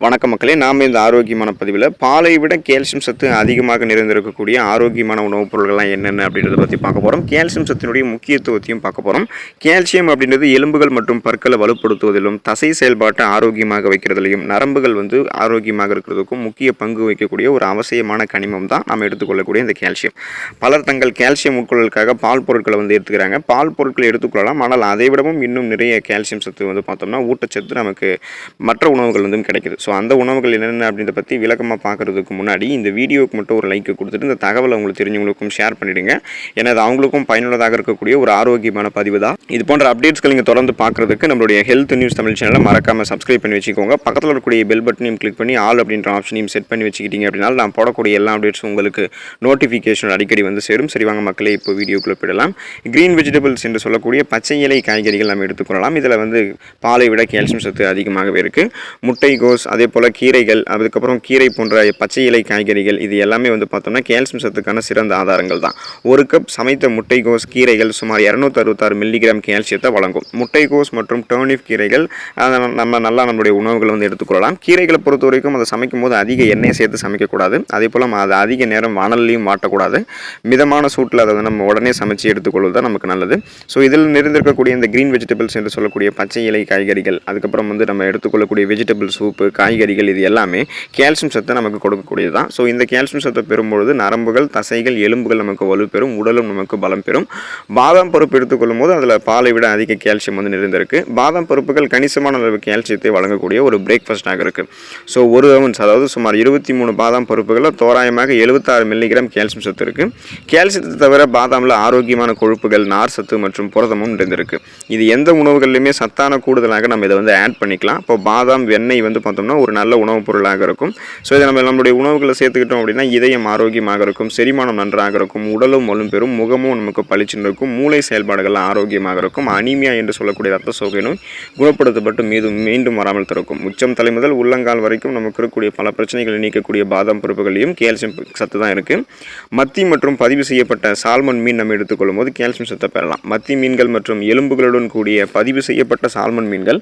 வணக்க மக்களே நாம் இந்த ஆரோக்கியமான பதிவில் பாலை விட கேல்சியம் சத்து அதிகமாக நிறைந்திருக்கக்கூடிய ஆரோக்கியமான உணவுப் பொருட்கள்லாம் என்னென்ன அப்படின்றத பற்றி பார்க்க போகிறோம் கால்சியம் சத்தினுடைய முக்கியத்துவத்தையும் பார்க்க போகிறோம் கேல்சியம் அப்படின்றது எலும்புகள் மற்றும் பற்களை வலுப்படுத்துவதிலும் தசை செயல்பாட்டை ஆரோக்கியமாக வைக்கிறதுலையும் நரம்புகள் வந்து ஆரோக்கியமாக இருக்கிறதுக்கும் முக்கிய பங்கு வகிக்கக்கூடிய ஒரு அவசியமான கனிமம் தான் நாம் எடுத்துக்கொள்ளக்கூடிய இந்த கால்சியம் பலர் தங்கள் கால்சியம் உட்கொள்ளலுக்காக பால் பொருட்களை வந்து எடுத்துக்கிறாங்க. பால் பொருட்களை எடுத்துக்கொள்ளலாம் ஆனால் அதை விடவும் இன்னும் நிறைய கேல்சியம் சத்து வந்து பார்த்தோம்னா ஊட்டச்சத்து நமக்கு மற்ற உணவுகள் வந்து கிடைக்குது. ஸோ அந்த உணவுகள் என்னென்ன அப்படின்றத பற்றி விளக்கமாக பார்க்குறதுக்கு முன்னாடி இந்த வீடியோவுக்கு மட்டும் ஒரு லைக்கை கொடுத்துட்டு இந்த தகவலை உங்களுக்கு தெரிஞ்சவங்களுக்கும் ஷேர் பண்ணிடுங்க. ஏன்னா அது அவங்களுக்கும் பயனுள்ளதாக இருக்கக்கூடிய ஒரு ஆரோக்கியமான பதிவு தான். இது போன்ற அப்டேட்ஸ்கள் நீங்கள் தொடர்ந்து பார்க்குறதுக்கு நம்மளுடைய ஹெல்த் நியூஸ் தமிழ் சேனலை மறக்காமல் சப்ஸ்கிரைப் பண்ணி வச்சுக்கோங்க. பக்கத்தில் இருக்கக்கூடிய பெல் பட்டனையும் கிளிக் பண்ணி ஆல் அப்படின்ற ஆப்ஷனையும் செட் பண்ணி வச்சுக்கிட்டீங்க அப்படின்னா நான் போடக்கூடிய எல்லா அப்டேட்ஸும் உங்களுக்கு நோட்டிஃபிகேஷன் அடிக்கடி வந்து சேரும். சரி வாங்க மக்களே இப்போ வீடியோக்குள்ளே போயிடலாம். க்ரீன் வெஜிடபிள்ஸ் என்று சொல்லக்கூடிய பச்சை இலை காய்கறிகள் நம்ம எடுத்துக்கொள்ளலாம் இதில் வந்து பாலை விட கால்சியம் சத்து அதிகமாகவே இருக்குது முட்டைகோஸ் அது போல் கீரைகள் அதுக்கப்புறம் கீரை போன்ற பச்சை இலை காய்கறிகள் இது எல்லாமே வந்து பார்த்தோம்னா கால்சியம் சத்துக்கான சிறந்த ஆதாரங்கள் தான். ஒரு கப் சமைத்த முட்டைகோஸ் கீரைகள் சுமார் இரநூத்தி அறுபத்தாறு மில்லிகிராம் கேல்சியத்தை வழங்கும். முட்டைகோஸ் மற்றும் டர்னிப் கீரைகள் அதை நம்ம நல்லா நம்மளுடைய உணவுகளை வந்து எடுத்துக்கொள்ளலாம் கீரைகளை பொறுத்த வரைக்கும் அதை சமைக்கும் போது அதிக எண்ணெயை சேர்த்து சமைக்கக்கூடாது. அதே போல் நம்ம அதை அதிக நேரம் வானல்லையும் மாட்டக்கூடாது. மிதமான சூட்டில் அதை வந்து நம்ம உடனே சமைச்சு எடுத்துக்கொள்வது தான் நமக்கு நல்லது. ஸோ இதில் நிறைந்திருக்கக்கூடிய இந்த க்ரீன் வெஜிடபிள்ஸ் என்று சொல்லக்கூடிய பச்சை இலை காய்கறிகள் அதுக்கப்புறம் வந்து நம்ம எடுத்துக்கொள்ளக்கூடிய வெஜிடபிள் சூப்பு காய்கறிகள் இது எல்லாமே கால்சியம் சத்தை நமக்கு கொடுக்கக்கூடியது தான் ஸோ இந்த கால்சியம் சத்தை பெறும்பொழுது நரம்புகள் தசைகள் எலும்புகள் நமக்கு வலுப்பெறும் உடலும் நமக்கு பலம் பெறும். பாதாம் பருப்பு எடுத்துக்கொள்ளும் போது அதில் பாலை விட அதிக கால்சியம் வந்து நிறைந்திருக்கு. பாதாம் பருப்புகள் கணிசமான அளவு கால்சியத்தை வழங்கக்கூடிய ஒரு பிரேக்ஃபாஸ்ட்டாக இருக்குது ஸோ ஒரு அவுன்ஸ் அதாவது சுமார் இருபத்தி மூணு பாதாம் பருப்புகளில் தோராயமாக எழுபத்தாறு மில்லிகிராம் கால்சியம் சத்து இருக்குது கால்சியத்தை தவிர பாதாமில் ஆரோக்கியமான கொழுப்புகள் நார் சத்து மற்றும் புரதமும் நிறைந்திருக்கு. இது எந்த உணவுகள்லையுமே சத்தான கூடுதலாக நம்ம இதை வந்து ஆட் பண்ணிக்கலாம். இப்போ பாதாம் வெண்ணெய் வந்து பார்த்தோம்னா ஒரு நல்ல உணவுப் பொருளாக இருக்கும். ஸோ இதை நம்ம நம்மளுடைய உணவுகளை சேர்த்துக்கிட்டோம் அப்படின்னா இதயம் ஆரோக்கியமாக இருக்கும் செரிமானம் நன்றாக இருக்கும் உடலும் வலும் பெறும் முகமும் நமக்கு பளிச்சுன்னு இருக்கும் மூளை செயல்பாடுகள் ஆரோக்கியமாக இருக்கும் அனீமியா என்று சொல்லக்கூடிய ரத்த சோகை நோய் குணப்படுத்தப்பட்டு மீதும் மீண்டும் வராமல் திறக்கும். உச்சம் தலை முதல் உள்ளங்கால் வரைக்கும் நமக்கு இருக்கக்கூடிய பல பிரச்சனைகளை நீக்கக்கூடிய பாதாம் பருப்புகளையும் கேல்சியம் சத்து தான் இருக்குது மத்தி மற்றும் பதிவு செய்யப்பட்ட சால்மன் மீன் நம்ம எடுத்துக்கொள்ளும் போது கால்சியம் சத்தை பெறலாம். மத்தி மீன்கள் மற்றும் எலும்புகளுடன் கூடிய பதிவு செய்யப்பட்ட சால்மன் மீன்கள்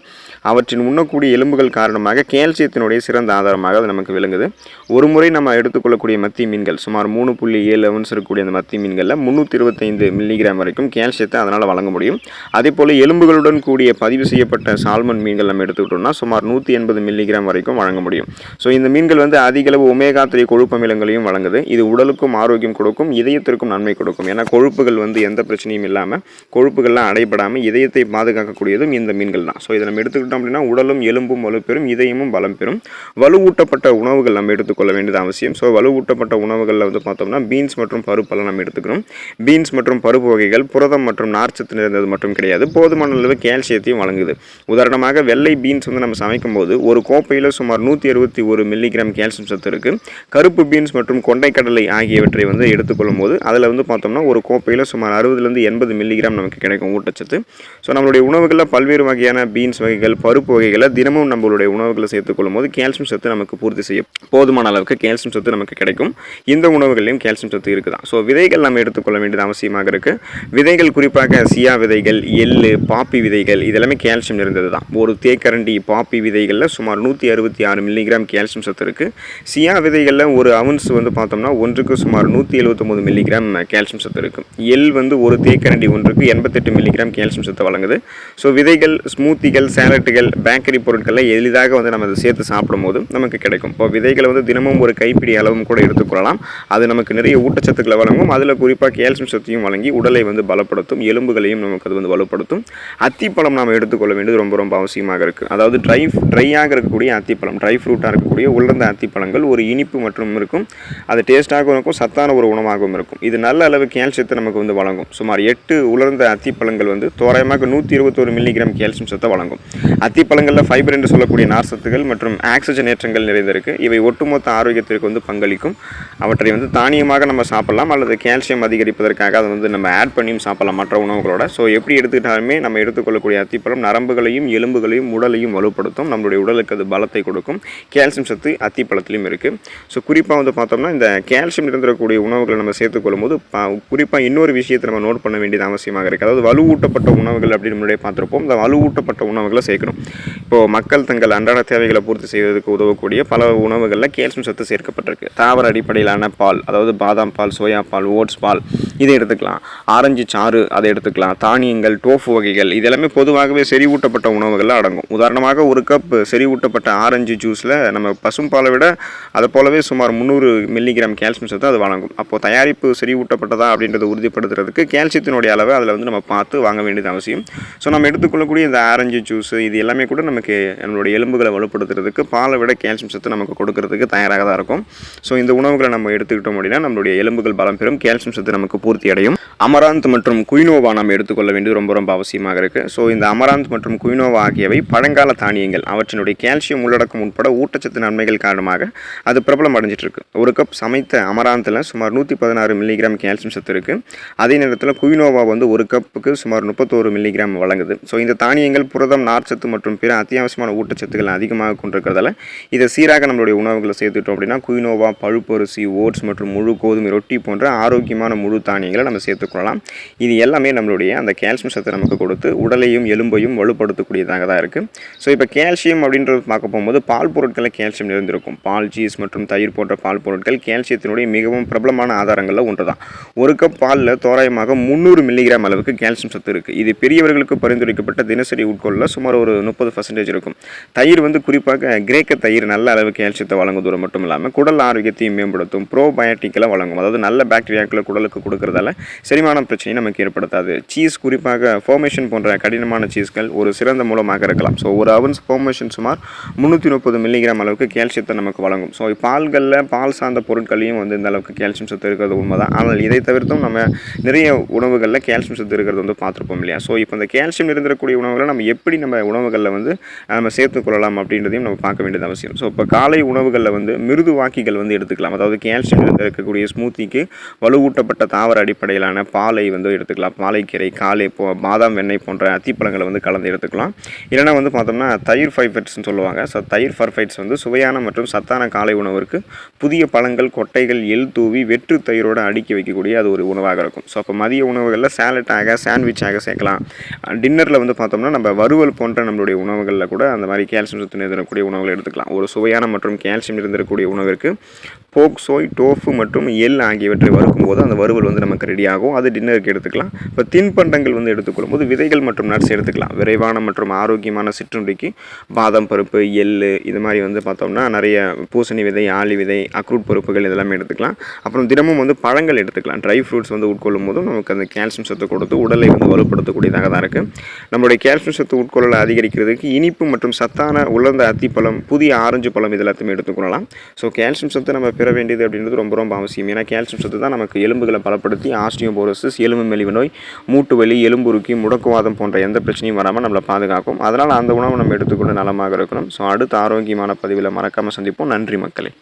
அவற்றின் உண்ணக்கூடிய எலும்புகள் காரணமாக கேல்சியம் கால்சியத்தினுடைய சிறந்த ஆதாரமாக அது நமக்கு விளங்குது. ஒரு முறை நம்ம எடுத்துக்கொள்ளக்கூடிய மத்தி மீன்கள் சுமார் மூணு புள்ளி ஏழு அவன்ஸ் இருக்கக்கூடிய அந்த மத்தி மீன்களில் முந்நூற்றி இருபத்தைந்து மில்லிகிராம் வரைக்கும் கால்சியத்தை அதனால் வழங்க முடியும். அதே போல் எலும்புகளுடன் கூடிய பதிவு செய்யப்பட்ட சால்மன் மீன்கள் நம்ம எடுத்துக்கிட்டோம்னா சுமார் நூற்றி எண்பது மில்லிகிராம் வரைக்கும் வழங்க முடியும். ஸோ இந்த மீன்கள் வந்து அதிகளவு ஒமேகா த்ரீ கொழுப்பமிலங்களையும் வழங்குது. இது உடலுக்கும் ஆரோக்கியம் கொடுக்கும் இதயத்திற்கும் நன்மை கொடுக்கும். ஏன்னா கொழுப்புகள் வந்து எந்த பிரச்சனையும் இல்லாமல் கொழுப்புகள்லாம் அடைபடாமல் இதயத்தை பாதுகாக்கக்கூடியதும் இந்த மீன்கள் தான். ஸோ இதை நம்ம எடுத்துக்கிட்டோம் அப்படின்னா உடலும் எலும்பும் வலுப்பெறும் இதயமும் பல பலம் பெறும் வலுவூட்டப்பட்ட உணவுகள் நம்ம எடுத்துக்கொள்ள வேண்டியது அவசியம். ஸோ வலுவூட்டப்பட்ட உணவுகளில் வந்து பார்த்தோம்னா பீன்ஸ் மற்றும் பருப்பெல்லாம் நம்ம எடுத்துக்கணும் பீன்ஸ் மற்றும் பருப்பு வகைகள் புரதம் மற்றும் நார்ச்சத்து நிறைந்தது மட்டும் கிடையாது. போதுமான அளவு கால்சியத்தையும் வழங்குது. உதாரணமாக வெள்ளை பீன்ஸ் வந்து நம்ம சமைக்கும் போது ஒரு கோப்பையில் சுமார் நூற்றி அறுபத்தி ஒரு மில்லிகிராம் கால்சியம் சத்து இருக்குது கருப்பு பீன்ஸ் மற்றும் கொண்டைக்கடலை ஆகியவற்றை வந்து எடுத்துக்கொள்ளும் போது அதில் வந்து பார்த்தோம்னா ஒரு கோப்பையில் சுமார் அறுபதுலேருந்து எண்பது மில்லிகிராம் நமக்கு கிடைக்கும் ஊட்டச்சத்து. ஸோ நம்மளுடைய உணவுகளில் பல்வேறு வகையான பீன்ஸ் வகைகள் பருப்பு வகைகளை தினமும் நம்மளுடைய உணவுகளை சேர்த்து எடுத்துக்கொள்ளும் போது கால்சியம் சத்து நமக்கு பூர்த்தி செய்யும் போதுமான அளவுக்கு கால்சியம் சத்து நமக்கு கிடைக்கும். இந்த உணவுகள்லையும் கால்சியம் சத்து இருக்குதான். ஸோ விதைகள் நம்ம எடுத்துக்கொள்ள வேண்டியது அவசியமாக இருக்குது விதைகள் குறிப்பாக சியா விதைகள் எள்ளு பாப்பி விதைகள் இதெல்லாமே கால்சியம் இருந்தது தான் ஒரு தேக்கரண்டி பாப்பி விதைகளில் சுமார் நூற்றி அறுபத்தி ஆறு மில்லிகிராம் கால்சியம் சத்து இருக்குது சியா விதைகளில் ஒரு அவுன்ஸ் வந்து பார்த்தோம்னா ஒன்றுக்கு சுமார் நூற்றி எழுபத்தொம்பது மில்லிகிராம் கால்சியம் சத்து இருக்குது எள் வந்து ஒரு தேக்கரண்டி ஒன்றுக்கு எண்பத்தெட்டு மில்லிகிராம் கால்சியம் சத்து வழங்குது. ஸோ விதைகள் ஸ்மூத்திகள் சேலட்டுகள் பேக்கரி பொருட்களை எளிதாக வந்து நம்ம அதை சேர்த்து சாப்பிடும்போது நமக்கு கிடைக்கும். இப்போ விதைகளை வந்து தினமும் ஒரு கைப்பிடி அளவும் கூட எடுத்துக்கொள்ளலாம் அது நமக்கு நிறைய ஊட்டச்சத்துக்களை வழங்கும். அதில் குறிப்பாக கால்சியம் சத்தையும் வழங்கி உடலை வந்து பலப்படுத்தும். எலும்புகளையும் நமக்கு அது வந்து வலுப்படுத்தும். அத்திப்பழம் நாம் எடுத்துக்கொள்ள வேண்டியது ரொம்ப ரொம்ப அவசியமாக இருக்குது அதாவது ட்ரை ட்ரையாக இருக்கக்கூடிய அத்திப்பழம் ட்ரை ஃப்ரூட்டாக இருக்கக்கூடிய உலர்ந்த அத்திப்பழங்கள் ஒரு இனிப்பு மற்றும் இருக்கும். அது டேஸ்ட்டாகவும் இருக்கும் சத்தான ஒரு உணவாகவும் இருக்கும். இது நல்ல அளவு கால்சியத்தை நமக்கு வந்து வழங்கும். சுமார் எட்டு உலர்ந்த அத்திப்பழங்கள் வந்து தோராயமாக நூற்றி இருபத்தோரு மில்லிகிராம் கால்சியம் சத்தை வழங்கும். அத்திப்பழங்களில் ஃபைபர் என்று சொல்லக்கூடிய நார் சத்துகள் மற்றும் ஆக்சிஜன் ஏற்றங்கள் நிறைந்திருக்கு இவை ஒட்டுமொத்த ஆரோக்கியத்திற்கு வந்து பங்களிக்கும். அவற்றை வந்து தானியமாக நம்ம சாப்பிடலாம் அல்லது கால்சியம் அதிகரிப்பதற்காக அதை வந்து நம்ம ஆட் பண்ணியும் சாப்பிடலாம் மற்ற உணவுகளோட. ஸோ எப்படி எடுத்துக்கிட்டாலுமே நம்ம எடுத்துக்கொள்ளக்கூடிய அத்திப்பழம் நரம்புகளையும் எலும்புகளையும் உடலையும் வலுப்படுத்தும். நம்மளுடைய உடலுக்கு அது பலத்தை கொடுக்கும். கால்சியம் சத்து அத்திப்பழத்திலையும் இருக்குது ஸோ குறிப்பாக வந்து பார்த்தோம்னா இந்த கால்சியம் நிறைந்திருக்கக்கூடிய உணவுகளை நம்ம சேர்த்துக்கொள்ளும் போது குறிப்பாக இன்னொரு விஷயத்தை நம்ம நோட் பண்ண வேண்டியது அவசியமாக இருக்குது அதாவது வலுவூட்டப்பட்ட உணவுகள் அப்படின்னு முன்னாடியே பார்த்துருப்போம். இந்த வலுவூட்டப்பட்ட உணவுகளை சேர்க்கணும். இப்போது மக்கள் தங்கள் அன்றாட தேவைகளை பூர்த்தி செய்வதற்கு உதவக்கூடிய பல உணவுகளில் கேல்சியம் சத்து சேர்க்கப்பட்டிருக்கு. தாவர அடிப்படையிலான பால் அதாவது பாதாம் பால் சோயா பால் ஓட்ஸ் பால் இதை எடுத்துக்கலாம். ஆரஞ்சு சாறு அதை எடுத்துக்கலாம். தானியங்கள் டோஃபு வகைகள் இதெல்லாமே பொதுவாகவே செறிவூட்டப்பட்ட உணவுகளில் அடங்கும். உதாரணமாக ஒரு கப் செறிவூட்டப்பட்ட ஆரஞ்சு ஜூஸில் நம்ம பசும்பாலை விட அதை போலவே சுமார் முந்நூறு மில்லிகிராம் கேல்சியம் சத்து அது வழங்கும். அப்போது தயாரிப்பு செறிவூட்டப்பட்டதா அப்படின்றத உறுதிப்படுத்துறதுக்கு கேல்சியத்தினுடைய அளவை அதில் வந்து நம்ம பார்த்து வாங்க வேண்டியது அவசியம். ஸோ நம்ம எடுத்துக்கொள்ளக்கூடிய இந்த ஆரஞ்சு ஜூஸ் இது எல்லாமே கூட நமக்கு நம்மளுடைய எலும்புகளை வலுப்படுத்துறதுக்கு பாலை விட கால்சியம் சத்து நமக்கு கொடுக்கறதுக்கு தயாராக தான் இருக்கும். ஸோ இந்த உணவுகளை நம்ம எடுத்துக்கிட்டோம் அப்படின்னா நம்மளுடைய எலும்புகள் பலம் பெறும் கால்சியம் சத்து நமக்கு பூர்த்தி அடையும். அமராந்த் மற்றும் குயினோவா நம்ம எடுத்துக்கொள்ள வேண்டியது ரொம்ப ரொம்ப அவசியமாக இருக்குது ஸோ இந்த அமராந்த் மற்றும் குயினோவா ஆகியவை பழங்கால தானியங்கள் அவற்றினுடைய கால்சியம் உள்ளடக்கம் உட்பட ஊட்டச்சத்து நன்மைகள் காரணமாக அது பிரபலம் அடைஞ்சிட்டு இருக்கு. ஒரு கப் சமைத்த அமராந்தில் சுமார் நூற்றி பதினாறு மில்லிகிராம் கால்சியம் சத்து இருக்குது அதே நேரத்தில் குயினோவா வந்து ஒரு கப்புக்கு சுமார் முப்பத்தோரு மில்லிகிராம் வழங்குது. ஸோ இந்த தானியங்கள் புரதம் நார்ச்சத்து மற்றும் பிற அத்தியாவசியமான ஊட்டச்சத்துக்கள் அதிகமாக கொண்டிருக்கிறதால இதை சீராக நம்மளுடைய உணவுகளை சேர்த்துட்டோம் அப்படின்னா குயினோவா பழுப்பரிசி ஓட்ஸ் மற்றும் முழு கோதுமை ரொட்டி போன்ற ஆரோக்கியமான முழு தானியங்களை நம்ம சேர்த்துக்கொள்ளலாம் இது எல்லாமே நம்மளுடைய அந்த கால்சியம் சத்தை நமக்கு கொடுத்து உடலையும் எலும்பையும் வலுப்படுத்தக்கூடியதாக தான் இருக்குது ஸோ இப்போ கால்சியம் அப்படின்றது பார்க்க போகும்போது பால் பொருட்களில் கால்சியம் நிறைந்திருக்கும். பால் சீஸ் மற்றும் தயிர் போன்ற பால் பொருட்கள் கால்சியத்தினுடைய மிகவும் பிரபலமான ஆதாரங்களில் ஒன்று தான் ஒரு கப் பாலில் தோராயமாக முந்நூறு மில்லிகிராம் அளவுக்கு கால்சியம் சத்து இருக்குது இது பெரியவர்களுக்கு பரிந்துரைக்கப்பட்ட தினசரி உட்கொள்ள சுமார் ஒரு முப்பது பர்சன்டேஜ் இருக்கும். தயிர் வந்து குறிப்பாக கிரேக்க தயிர் நல்ல அளவு கேல்சியத்தை வழங்குவதோடு மட்டும் இல்லாமல் குடல் ஆரோக்கியத்தையும் மேம்படுத்தும் ப்ரோபயோட்டிக்கெல்லாம் வழங்கும். அதாவது நல்ல பாக்டீரியாக்களை குடலுக்கு கொடுக்கறதால செரிமான பிரச்சனையை நமக்கு ஏற்படுத்தாது. சீஸ் குறிப்பாக ஃபோர்மேஷன் போன்ற கடினமான சீஸ்கள் ஒரு சிறந்த மூலமாக இருக்கலாம். ஸோ ஒரு அவன்ஸ் ஃபோர்மேஷன் சுமார் முந்நூற்றி முப்பது மில்லிகிராம் அளவுக்கு கேல்சியத்தை நமக்கு வழங்கும். ஸோ பால்களில் பால் சார்ந்த பொருட்களையும் வந்து இந்த அளவுக்கு கேல்சியம் சத்து இருக்கிறது உண்மைதான். ஆனால் இதை தவிர்த்தும் நம்ம நிறைய உணவுகளில் கேல்சியம் சத்து இருக்கிறது வந்து பார்த்துருப்போம் இல்லையா? ஸோ இப்போ இந்த கால்சியம் இருந்திருக்கக்கூடிய உணவுகளை நம்ம எப்படி நம்ம உணவுகளில் வந்து நம்ம சேர்த்துக்கொள்ளலாம் அப்படின்றதையும் நம்ம பார்க்க வேண்டியது அவசியம். ஸோ இப்போ காலை உணவுகளில் வந்து மிருது வாக்கிகள் வந்து எடுத்துக்கலாம். அதாவது கால்சியம் இருக்கக்கூடிய ஸ்மூத்திக்கு வலுவூட்டப்பட்ட தாவர அடிப்படையிலான பாலை வந்து எடுத்துக்கலாம். பாலைக்கீரை காலை போ பாதாம் வெண்ணெய் போன்ற அத்திப்பழங்களை வந்து கலந்து எடுத்துக்கலாம். இல்லைனா வந்து பார்த்தோம்னா தயிர் ஃபைஃபைட்ஸ்னு சொல்லுவாங்க. ஸோ தயிர் ஃபர்ஃபைட்ஸ் வந்து சுவையான மற்றும் சத்தான காலை உணவிற்கு புதிய பழங்கள் கொட்டைகள் எள் தூவி வெற்று தயிரோடு அடுக்கி வைக்கக்கூடிய அது ஒரு உணவாக இருக்கும். ஸோ அப்போ மதிய உணவுகளில் சேலட்டாக சாண்ட்விச்சாக சேர்க்கலாம். டின்னரில் வந்து பார்த்தோம்னா நம்ம வறுவல் போன்ற நம்மளுடைய உணவுகளில் கூட அந்த மாதிரி கேல்சியம் சத்து நிறைந்திருக்கக்கூடிய உணவுகளை எடுத்துக்கலாம். ஒரு சுவையான மற்றும் கால்சியம் இருந்திருக்கக்கூடிய உணவிற்கு போக் சோய் டோஃபு மற்றும் எள் ஆகியவற்றை வறுக்கும் போது அந்த வறுவல் வந்து நமக்கு ரெடியாகும் அது டின்னருக்கு எடுத்துக்கலாம். இப்போ தின்பண்டங்கள் வந்து எடுத்துக்கொள்ளும் போது விதைகள் மற்றும் நட்ஸ் எடுத்துக்கலாம். விரைவான மற்றும் ஆரோக்கியமான சிற்றுண்டிக்கு பாதம் பருப்பு எள் இது மாதிரி வந்து பார்த்தோம்னா நிறைய பூசணி விதை ஆளி விதை அக்ரூட் பருப்புகள் இதெல்லாமே எடுத்துக்கலாம். அப்புறம் தினமும் வந்து பழங்கள் எடுத்துக்கலாம். ட்ரை ஃப்ரூட்ஸ் வந்து உட்கொள்ளும் போதும் நமக்கு அந்த கால்சியம் சத்து கொடுத்து உடலை வந்து வலுப்படுத்தக்கூடியதாக தான் இருக்குது நம்மளுடைய கால்சியம் சத்து உட்கொள்ளலை அதிகரிக்கிறதுக்கு இனிப்பு மற்றும் சத்தான உலர்ந்த அத்திப்பழம் புதிய ஆரஞ்சு பழம் இது எல்லாத்தையுமே எடுத்துக்கொள்ளலாம் ஸோ கால்சியம் சத்து நம்ம பெற வேண்டியது அப்படின்றது ரொம்ப ரொம்ப அவசியம். ஏன்னா கால்சியம் சத்து தான் நமக்கு எலும்புகளை பலப்படுத்தி ஆஸ்டியோபோரோசிஸ் எலும்பு மெலிவு நோய் மூட்டு வலி எலும்புருக்கி முடக்குவாதம் போன்ற எந்த பிரச்சனையும் வராமல் நம்மளை பாதுகாக்கும். அதனால் அந்த உணவை நம்ம எடுத்துக்கொண்டு நலமாக இருக்கணும். ஸோ அடுத்த ஆரோக்கியமான பதிவில் மறக்காமல் சந்திப்போம். நன்றி மக்களே.